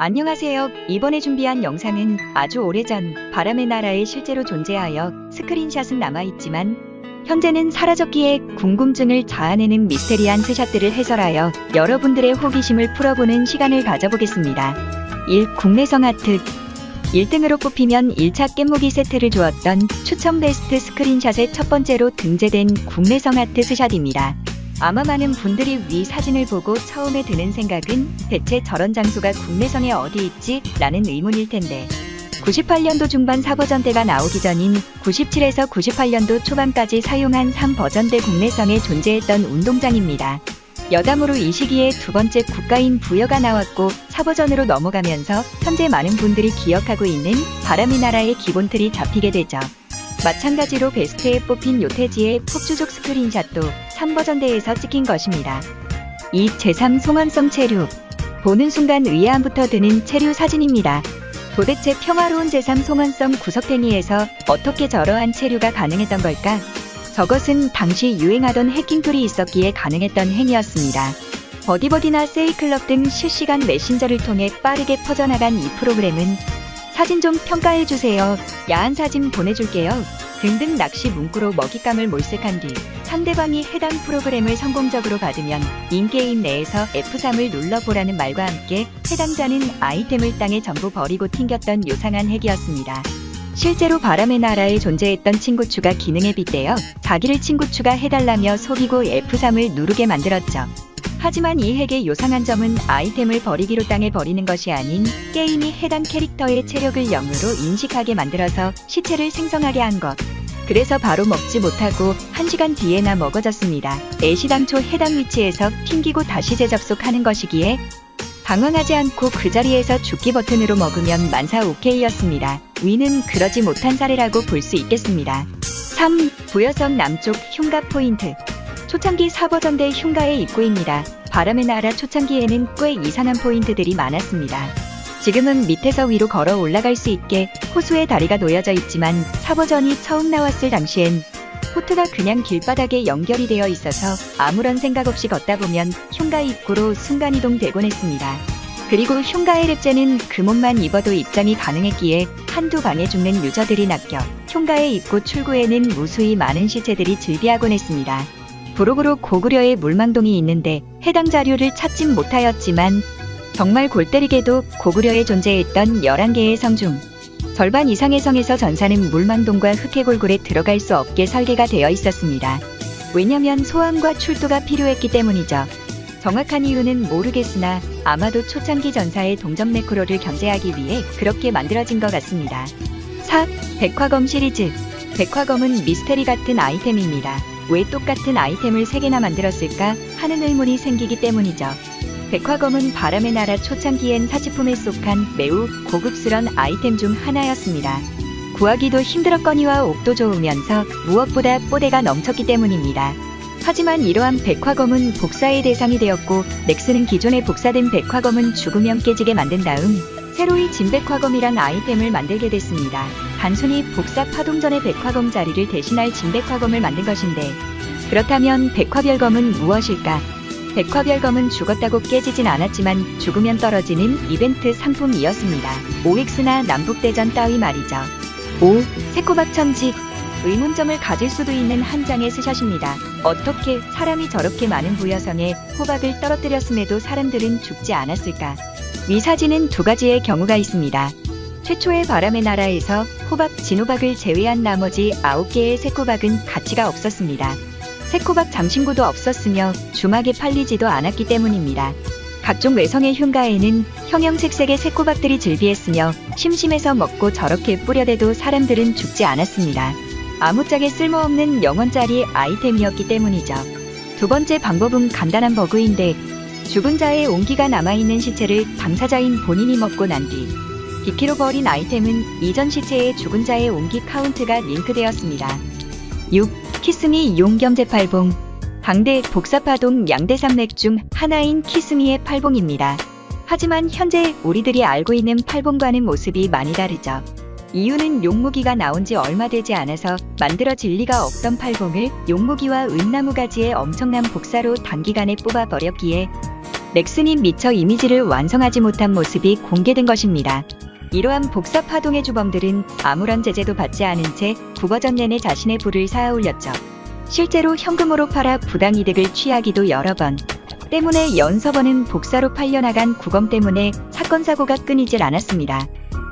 안녕하세요. 이번에 준비한 영상은 아주 오래전 바람의 나라에 실제로 존재하여 스크린샷은 남아있지만 현재는 사라졌기에 궁금증을 자아내는 미스테리한 스샷들을 해설하여 여러분들의 호기심을 풀어보는 시간을 가져보겠습니다. 1. 국내성 아트 1등으로 뽑히면 1차 깻무기 세트를 주었던 추천 베스트 스크린샷의 첫 번째로 등재된 국내성 아트 스샷입니다. 아마 많은 분들이 위 사진을 보고 처음에 드는 생각은 대체 저런 장소가 국내성에 어디 있지? 라는 의문일 텐데 98년도 중반 4버전대가 나오기 전인 97에서 98년도 초반까지 사용한 3버전대 국내성에 존재했던 운동장입니다. 여담으로 이 시기에 두 번째 국가인 부여가 나왔고 4버전으로 넘어가면서 현재 많은 분들이 기억하고 있는 바람의 나라의 기본 틀이 잡히게 되죠. 마찬가지로 베스트에 뽑힌 요태지의 폭주족 스크린샷도 3버전대에서 찍힌 것입니다. 이 제3 송원성 체류. 보는 순간 의아함부터 드는 체류 사진입니다. 도대체 평화로운 제3 송원성 구석탱이에서 어떻게 저러한 체류가 가능했던 걸까? 저것은 당시 유행하던 해킹 툴이 있었기에 가능했던 행위였습니다. 버디버디나 세이클럽 등 실시간 메신저를 통해 빠르게 퍼져나간 이 프로그램은 사진 좀 평가해주세요. 야한 사진 보내줄게요. 등등 낚시 문구로 먹잇감을 몰색한 뒤 상대방이 해당 프로그램을 성공적으로 받으면 인게임 내에서 F3을 눌러보라는 말과 함께 해당자는 아이템을 땅에 전부 버리고 튕겼던 요상한 핵이었습니다. 실제로 바람의 나라에 존재했던 친구 추가 기능에 빗대어 자기를 친구 추가 해달라며 속이고 F3을 누르게 만들었죠. 하지만 이 핵의 요상한 점은 아이템을 버리기로 땅에 버리는 것이 아닌 게임이 해당 캐릭터의 체력을 0으로 인식하게 만들어서 시체를 생성하게 한 것. 그래서 바로 먹지 못하고 1시간 뒤에나 먹어졌습니다. 애시당초 해당 위치에서 튕기고 다시 재접속하는 것이기에 당황하지 않고 그 자리에서 죽기 버튼으로 먹으면 만사 오케이였습니다. 위는 그러지 못한 사례라고 볼 수 있겠습니다. 3. 부여성 남쪽 흉가 포인트 초창기 4버전대 흉가의 입구입니다. 바람의 나라 초창기에는 꽤 이상한 포인트들이 많았습니다. 지금은 밑에서 위로 걸어 올라갈 수 있게 호수에 다리가 놓여져 있지만 4버전이 처음 나왔을 당시엔 포트가 그냥 길바닥에 연결이 되어 있어서 아무런 생각 없이 걷다 보면 흉가 입구로 순간이동 되곤 했습니다. 그리고 흉가의 랩제는 그 몸만 입어도 입장이 가능했기에 한두 방에 죽는 유저들이 낚여 흉가의 입구 출구에는 무수히 많은 시체들이 즐비하곤 했습니다. 부록으로 고구려에 물망동이 있는데 해당 자료를 찾진 못하였지만 정말 골 때리게도 고구려에 존재했던 11개의 성 중 절반 이상의 성에서 전사는 물망동과 흑해골굴에 들어갈 수 없게 설계가 되어 있었습니다. 왜냐면 소환과 출두가 필요했기 때문이죠. 정확한 이유는 모르겠으나 아마도 초창기 전사의 동전 매크로를 견제하기 위해 그렇게 만들어진 것 같습니다. 4. 백화검 시리즈 백화검은 미스테리 같은 아이템입니다. 왜 똑같은 아이템을 3개나 만들었을까 하는 의문이 생기기 때문이죠. 백화검은 바람의 나라 초창기엔 사치품에 속한 매우 고급스런 아이템 중 하나였습니다. 구하기도 힘들었거니와 옥도 좋으면서 무엇보다 뽀대가 넘쳤기 때문입니다. 하지만 이러한 백화검은 복사의 대상이 되었고 넥스는 기존에 복사된 백화검은 죽으면 깨지게 만든 다음 새로이 진백화검이란 아이템을 만들게 됐습니다. 단순히 복사 파동전의 백화검 자리를 대신할 진백화검을 만든 것인데 그렇다면 백화별검은 무엇일까? 백화별검은 죽었다고 깨지진 않았지만 죽으면 떨어지는 이벤트 상품이었습니다. OX나 남북대전 따위 말이죠. 5. 새코박천지 의문점을 가질 수도 있는 한 장의 스샷입니다. 어떻게 사람이 저렇게 많은 부여성에 호박을 떨어뜨렸음에도 사람들은 죽지 않았을까? 위 사진은 두 가지의 경우가 있습니다. 최초의 바람의 나라에서 호박, 진호박을 제외한 나머지 9개의 새코박은 가치가 없었습니다. 새코박 장신구도 없었으며 주막에 팔리지도 않았기 때문입니다. 각종 외성의 흉가에는 형형색색의 새코박들이 즐비했으며 심심해서 먹고 저렇게 뿌려대도 사람들은 죽지 않았습니다. 아무짝에 쓸모없는 영원짜리 아이템이었기 때문이죠. 두 번째 방법은 간단한 버그인데 죽은 자의 온기가 남아있는 시체를 당사자인 본인이 먹고 난 뒤 비키로 버린 아이템은 이전 시체의 죽은 자의 온기 카운트가 링크되었습니다. 6. 키스미 용겸제 팔봉 당대 복사파동 양대산맥 중 하나인 키스미의 팔봉입니다. 하지만 현재 우리들이 알고 있는 팔봉과는 모습이 많이 다르죠. 이유는 용무기가 나온 지 얼마 되지 않아서 만들어질 리가 없던 팔봉을 용무기와 은나무 가지의 엄청난 복사로 단기간에 뽑아버렸기에 넥슨이 미처 이미지를 완성하지 못한 모습이 공개된 것입니다. 이러한 복사 파동의 주범들은 아무런 제재도 받지 않은 채 국어전 내내 자신의 부를 쌓아 올렸죠. 실제로 현금으로 팔아 부당이득을 취하기도 여러 번. 때문에 연서버는 복사로 팔려나간 구검 때문에 사건 사고가 끊이질 않았습니다.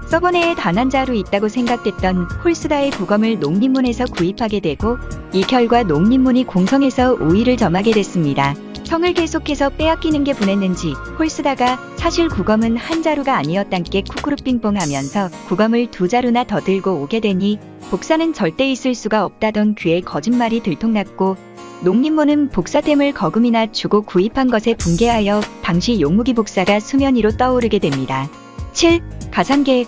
서버 내에 단 한 자루 있다고 생각됐던 홀스다의 구검을 농림문에서 구입하게 되고 이 결과 농림문이 공성에서 우위를 점하게 됐습니다. 성을 계속해서 빼앗기는 게 분했는지 홀스다가 사실 구검은 한 자루가 아니었단께 쿠쿠루빙뽕 하면서 구검을 두 자루나 더 들고 오게 되니 복사는 절대 있을 수가 없다던 그의 거짓말이 들통났고 농림문은 복사템을 거금이나 주고 구입한 것에 분개하여 당시 용무기 복사가 수면 위로 떠오르게 됩니다. 7. 가상계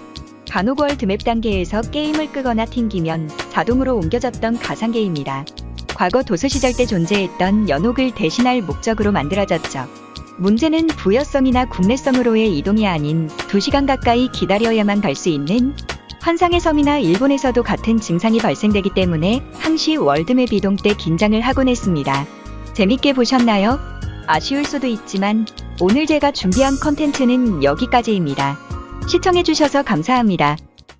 간혹 월 드맵 단계에서 게임을 끄거나 튕기면 자동으로 옮겨졌던 가상계입니다. 과거 도서 시절 때 존재했던 연옥을 대신할 목적으로 만들어졌죠. 문제는 부여성이나 국내성으로의 이동이 아닌 2시간 가까이 기다려야만 갈 수 있는 환상의 섬이나 일본에서도 같은 증상이 발생되기 때문에 항시 월드맵 이동 때 긴장을 하곤 했습니다. 재밌게 보셨나요? 아쉬울 수도 있지만 오늘 제가 준비한 컨텐츠는 여기까지입니다. 시청해주셔서 감사합니다.